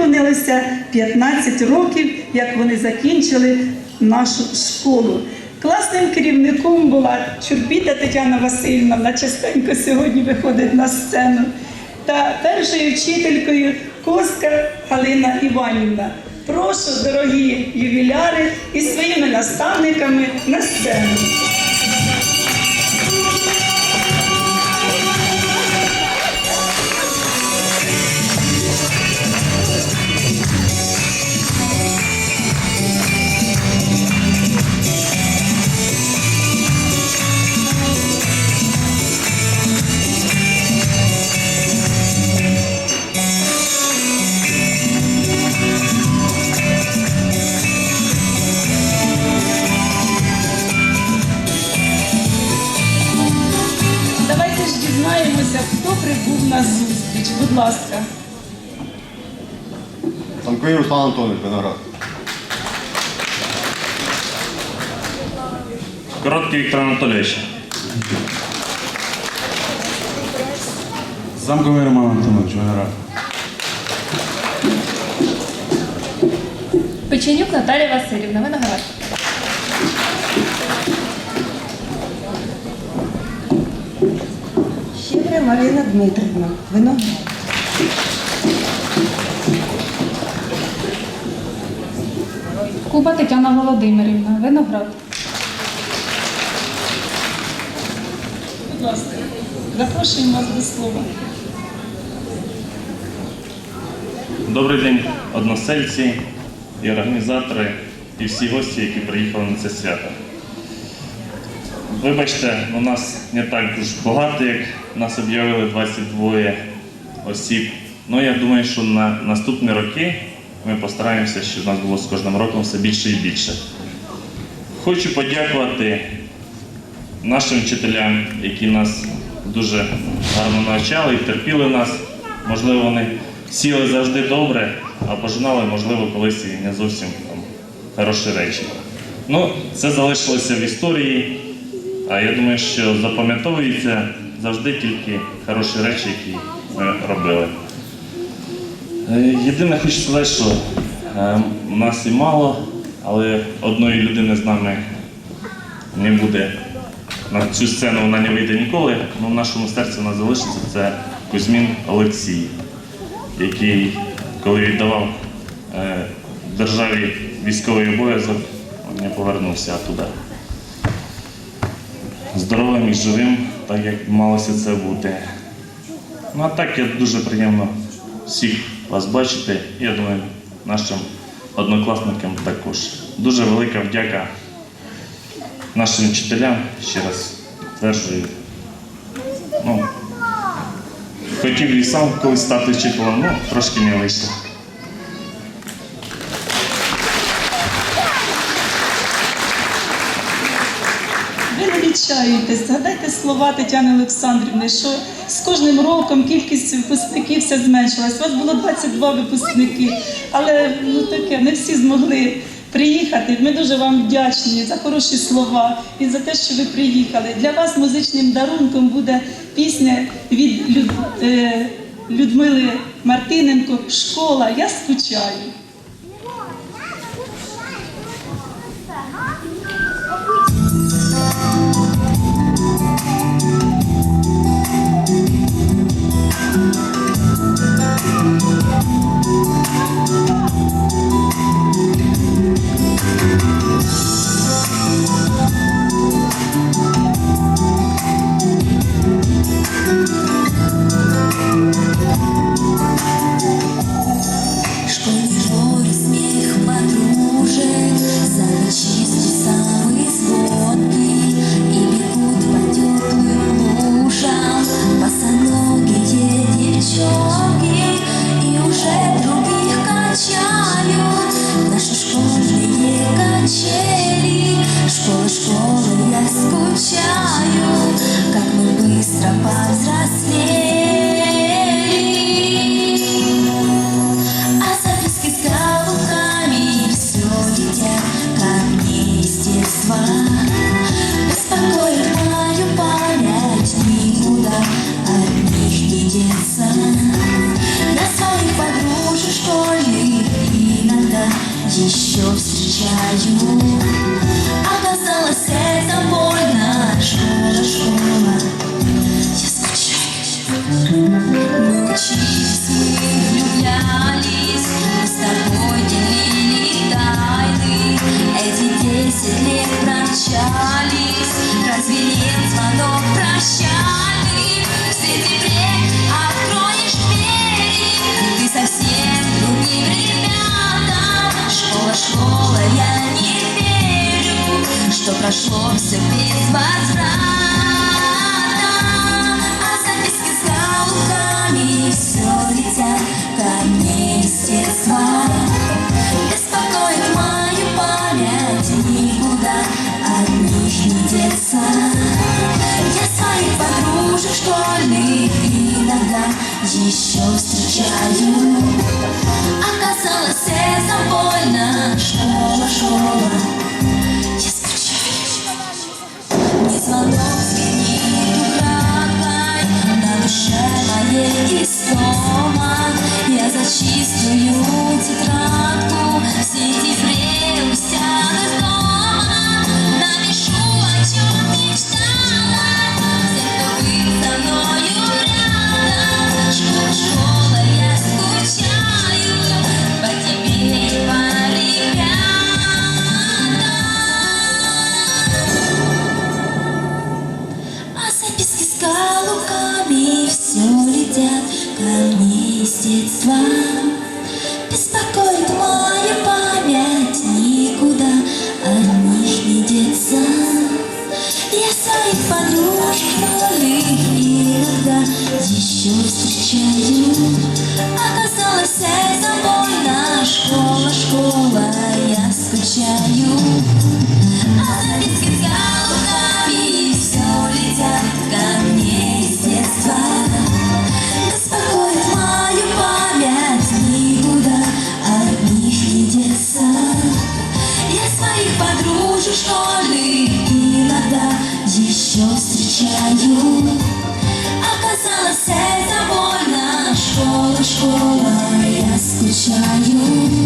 виповнилося 15 років, як вони закінчили нашу школу. Класним керівником була Чурбіта Тетяна Васильівна, вона частенько сьогодні виходить на сцену. Та першою вчителькою Коска Галина Іванівна. Прошу, дорогі ювіляри, із своїми наставниками на сцену. Дізнаємося, хто прибув на зустріч. Будь ласка. Санковий Руслан Антонович, виноград. Короткий Віктор Анатолійович. Замковий Роман Антонович, Виноград. Печенюк Наталія Васильівна, виноград. Марина Дмитрівна, виноград. Куба Тетяна Володимирівна, виноград. Будь ласка, запрошуємо вас до слова. Добрий день, односельці і організатори, і всі гості, які приїхали на це свято. Вибачте, у нас не так уж багато, як нас об'явили 22 осіб. Ну я думаю, що на наступні роки ми постараємося, щоб нас було з кожним роком все більше і більше. Хочу подякувати нашим вчителям, які нас дуже гарно навчали і терпіли нас. Можливо, вони сіли завжди добре, а пожинали, можливо, колись і не зовсім там, хороші речі. Ну, це залишилося в історії, а я думаю, що запам'ятовуються завжди тільки хороші речі, які ми робили. Е, Єдине хочу сказати, що е, нас і мало, але одної людини з нами не буде. На цю сцену вона не вийде ніколи, але в нашому серці вона залишиться. Це Кузьмін Олексій, який, коли віддавав е, державі військовий обов'язок, не повернувся туди. Здоровим і живим, так як малося це бути. Ну а так я дуже приємно всіх вас бачити. Я думаю, нашим однокласникам також. Дуже велика вдяка нашим вчителям, ще раз підтверджую. Ну, хотів і сам колись стати вчителем, ну трошки не вийшло. Ви згадайте слова Тетяни Олександрівни, що з кожним роком кількість випускників все зменшилась. У вас було 22 випускники, але ну таке, не всі змогли приїхати. Ми дуже вам вдячні за хороші слова і за те, що ви приїхали. Для вас музичним дарунком буде пісня від Люд... е, Людмили Мартиненко Школа. Я скучаю. Еще встречаю Оказалось, это больно Школа, школа Я Все без А записки с галками Все летят ко мне из детства Беспокоит мою память Никуда от них не деться Я своих подружек школьных Иногда еще встречаю. Оказалось, это больно Школа, школа Я за I don't. Оказалось, это больно, школа, школа, я скучаю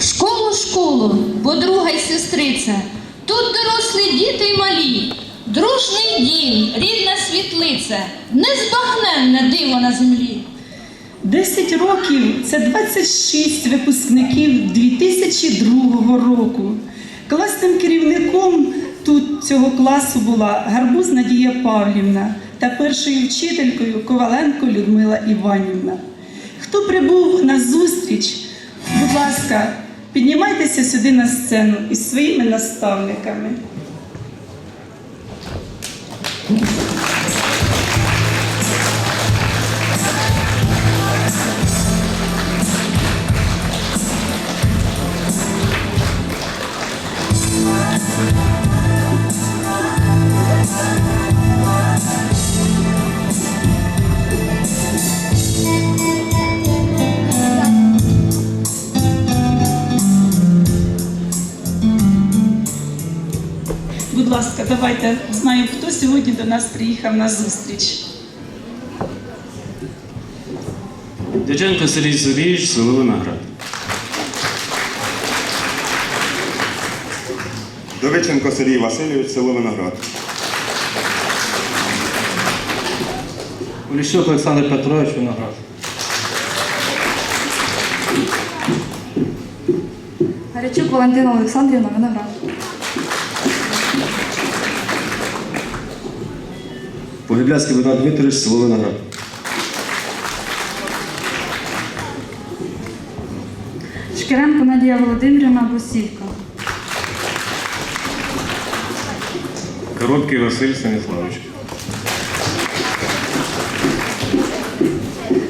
Школу, школу, подруга й сестриця. Тут дорослі діти й малі, дружний дім, рідна світлиця, незбагненне диво на землі. 10 років це 26 випускників 2002 року. Класним керівником тут цього класу була Гарбуз Надія Павлівна та першою вчителькою Коваленко Людмила Іванівна. Хто прибув на зустріч, будь ласка, піднімайтеся сюди на сцену із своїми наставниками. Давайте знаємо, хто сьогодні до нас приїхав на зустріч. Дяченко Сергій Сергійович, село Виноград. Довиченко Сергій Васильович, село Виноград. Поліщук Олександр Петрович Виноград. Гарячук Валентина Олександрівна, виноград. Погибляцький Богдан Дмитрович, село Виноград. Шкіренко Надія Володимирівна, Босівка. Короткий Василь Станіславович.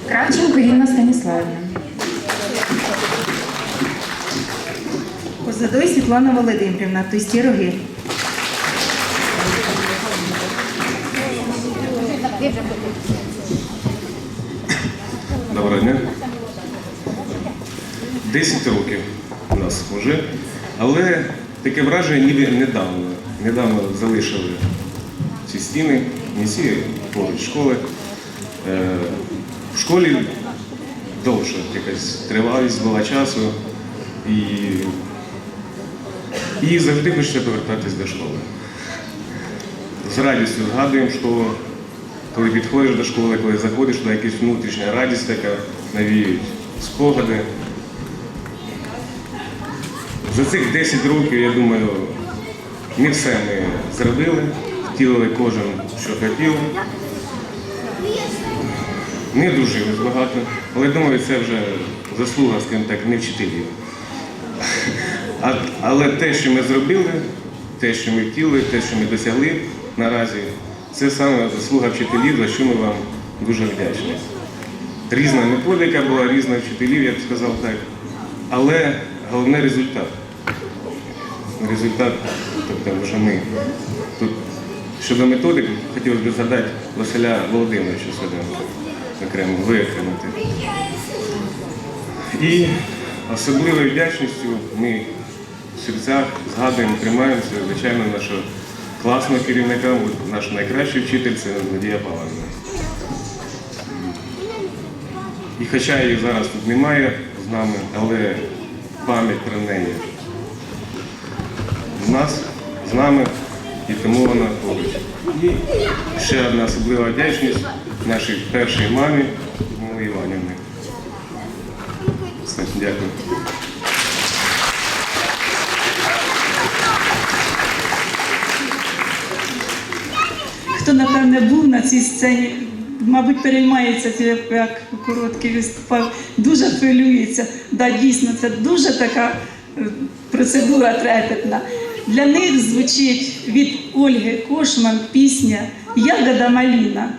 Кравченко Інна Станіславівна. Козадой Світлана Володимирівна, Тусті роги. Доброго дня. 10 років у нас вже, але таке враження ніби недавно. Недавно залишили ці стіни, не поруч школи. Е, В школі довше якась тривалість була часу і, і завжди хочеться повертатись до школи. З радістю згадуємо школу, коли підходиш до школи, коли заходиш туди, якась внутрішня радість така, навіють спогади. За цих 10 років, я думаю, не все ми зробили, втілили кожен, що хотів. Не дуже багато, але думаю, це вже заслуга, скажімо так, не вчителів. А, але те, що ми зробили, те, що ми втілили, те, що ми досягли наразі, це саме заслуга вчителів, за що ми вам дуже вдячні. Різна методика була, різна вчителів, я б сказав так. Але головне результат. Результат, тобто вже ми. Тут щодо методик, хотілося б згадати Василя Володимировича сюди окремо виокремити. І особливою вдячністю ми в серцях згадуємо, тримаємося, звичайно, нашого класного керівника, наш найкращий вчитель це Надія Павловна. І хоча її зараз тут немає з нами, але пам'ять про неї в нас, з нами, і тому вона поруч. І ще одна особлива вдячність нашій першій мамі. Все, дякую. Напевне, був на цій сцені, мабуть, переймається як, як короткий виступав, дуже хвилюється. Да, дійсно, це дуже така е, процедура трепетна. Для них звучить від Ольги Кошман пісня Ягода Маліна.